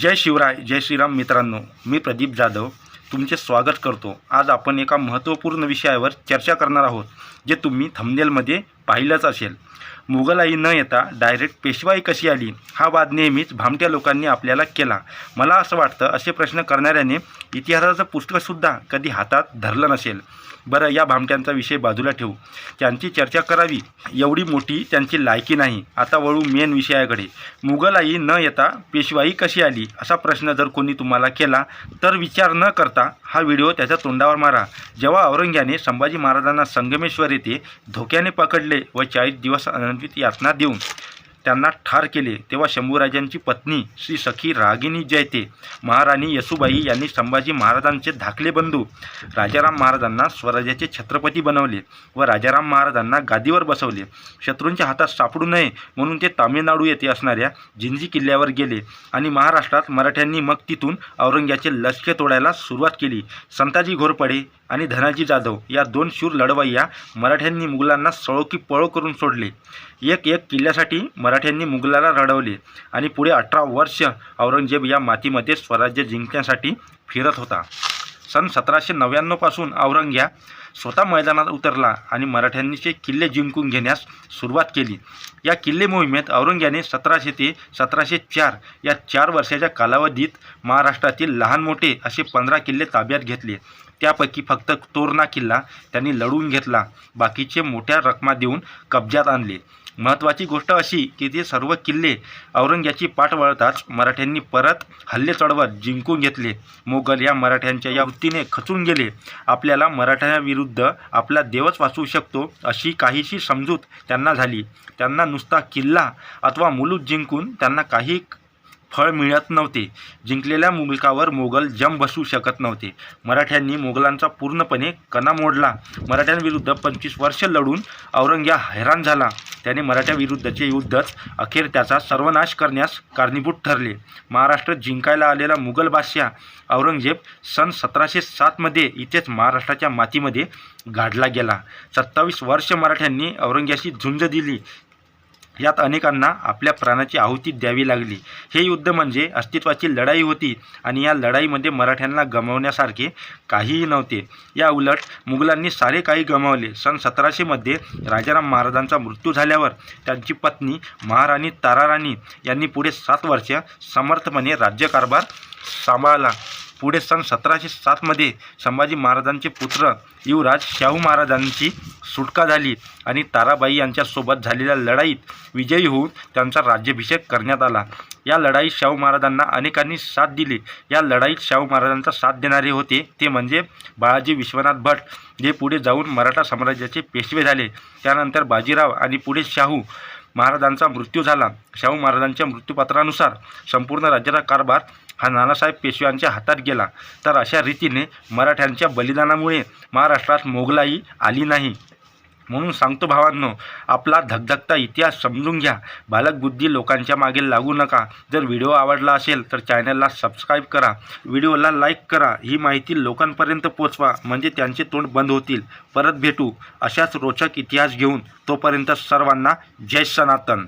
जय शिवराय जय श्रीराम मित्रांनो मी प्रदीप जाधव तुमचे स्वागत करतो. आज आपण एका महत्त्वपूर्ण विषयावर चर्चा करणार आहोत जे तुम्ही थंबनेलमध्ये पाहिलंच असेल. मुघलाई न येता डायरेक्ट पेशवाई कशी आली? हा वाद नेहमीच भामट्या लोकांनी आपल्याला केला. मला असं वाटतं असे प्रश्न करणाऱ्याने इतिहासाचं पुस्तकसुद्धा कधी हातात धरलं नसेल. बरं या भामट्यांचा विषय बाजूला ठेवू. त्यांची चर्चा करावी. एवढी मोठी त्यांची लायकी नाही. आता वळू मेन विषयाकडे. मुघलाई न येता पेशवाई कशी आली? असा प्रश्न जर कोणी तुम्हाला केला तर विचार न करता हा व्हिडिओ त्याच्या तोंडावर मारा. जेव्हा औरंग्याने संभाजी महाराजांना संगमेश्वर येथे धोक्याने पकडले व चाळीस दिवस अनंतित यातना देऊन त्यांना ठार केले. तेव्हा शंभूराजांची पत्नी श्री सखी रागिनी जयते महाराणी येसुबाई यांनी संभाजी महाराजांचे धाकले बंधू राजाराम महाराजांना स्वराज्याचे छत्रपती बनवले व राजाराम महाराजांना गादीवर बसवले. शत्रूंच्या हातात सापडू नये म्हणून ते तामिळनाडू येथे असणाऱ्या जिंजी किल्ल्यावर गेले आणि महाराष्ट्रात मराठ्यांनी मग तिथून औरंग्याचे लष्कर तोडायला सुरुवात केली. संताजी घोरपडे आणि धनाजी जाधव या दोन शूर लढवय्या मराठ्यांनी मुघलांना सळोकी पळो करून सोडले. एक एक किल्ल्यासाठी मराठ्यांनी मुघलाला रडवले आणि पुढे अठरा वर्ष औरंगजेब या मातीमध्ये स्वराज्य जिंकण्यासाठी फिरत होता. सन सतराशे नव्याण्णवपासून औरंग्या स्वतः मैदानात उतरला आणि मराठ्यांनीचे किल्ले जिंकून घेण्यास सुरुवात केली. या किल्ले मोहिमेत औरंग्याने सतराशे ते सतराशे चार या चार वर्षाच्या कालावधीत महाराष्ट्रातील लहान मोठे असे पंधरा किल्ले ताब्यात घेतले. त्यापैकी फक्त तोरणा किल्ला त्यांनी लढवून घेतला. बाकीचे मोठ्या रकमा देऊन कब्जात आणले. महत्त्वाची गोष्ट अशी की ते सर्व किल्ले औरंग्याची पाठ वळताच मराठ्यांनी परत हल्ले चढवत जिंकून घेतले. मोगल या मराठ्यांच्या या वृत्तीने खचून गेले. आपल्याला मराठ्यांविरुद्ध आपला देवच वाचवू शकतो अशी काहीशी समजूत त्यांना झाली. त्यांना नुसता किल्ला अथवा मुलूत जिंकून त्यांना काही फळ मिळत नव्हते. जिंकलेल्या मुलकावर मोगल जम बसू शकत नव्हते. मराठ्यांनी मोगलांचा पूर्णपणे कणा मोडला. मराठ्यांविरुद्ध पंचवीस वर्ष लढून औरंग्या हैराण झाला. त्याने मराठ्याविरुद्धचे युद्धच अखेर त्याचा सर्वनाश करण्यास कारणीभूत ठरले. महाराष्ट्र जिंकायला आलेला मुघल बादशाह औरंगजेब सन सतराशे सातमध्ये इथेच महाराष्ट्राच्या मातीमध्ये गाडला गेला. सत्तावीस वर्ष मराठ्यांनी औरंग्याशी झुंज दिली. यात अनेकांना आपल्या प्राणाची आहुती द्यावी लागली. हे युद्ध म्हणजे अस्तित्वाची लढाई होती आणि या लढाईमध्ये मराठ्यांना गमावण्यासारखे काहीही नव्हते. या उलट मुघलांनी सारे काही गमावले. सन सतराशेमध्ये राजाराम महाराजांचा मृत्यू झाल्यावर त्यांची पत्नी महाराणी ताराराणी यांनी पुढे सात वर्ष समर्थपणे राज्यकारभार सांभाळला. पुढे सन सतराशे सातमध्ये संभाजी महाराजांचे पुत्र युवराज शाहू महाराजांची सुटका झाली आणि ताराबाई यांच्यासोबत झालेल्या लढाईत विजयी होऊन त्यांचा राज्याभिषेक करण्यात आला. या लढाईत शाहू महाराजांना अनेकांनी साथ दिली. या लढाईत शाहू महाराजांचा साथ देणारे होते ते म्हणजे बाळाजी विश्वनाथ भट. जे पुढे जाऊन मराठा साम्राज्याचे पेशवे झाले. त्यानंतर बाजीराव आणि पुढे शाहू महाराजांचा मृत्यू झाला. शाहू महाराजांच्या मृत्यूपत्रानुसार संपूर्ण राज्याचा कारभार हा नानासाहेब पेशव्यांच्या हातात गेला. तर अशा रीतीने मराठ्यांच्या बलिदानामुळे महाराष्ट्रात मोगलाई आली नाही. म्हणून सांगतो भावांनो आपला धगधगता इतिहास समजून घ्या. बालकबुद्धी लोकांच्या मागे लागू नका. जर व्हिडिओ आवडला असेल तर चॅनलला सबस्क्राईब करा. व्हिडिओला लाईक करा. ही माहिती लोकांपर्यंत पोचवा. म्हणजे त्यांचे तोंड बंद होतील. परत भेटू अशाच रोचक इतिहास घेऊन तोपर्यंत सर्वांना जय सनातन.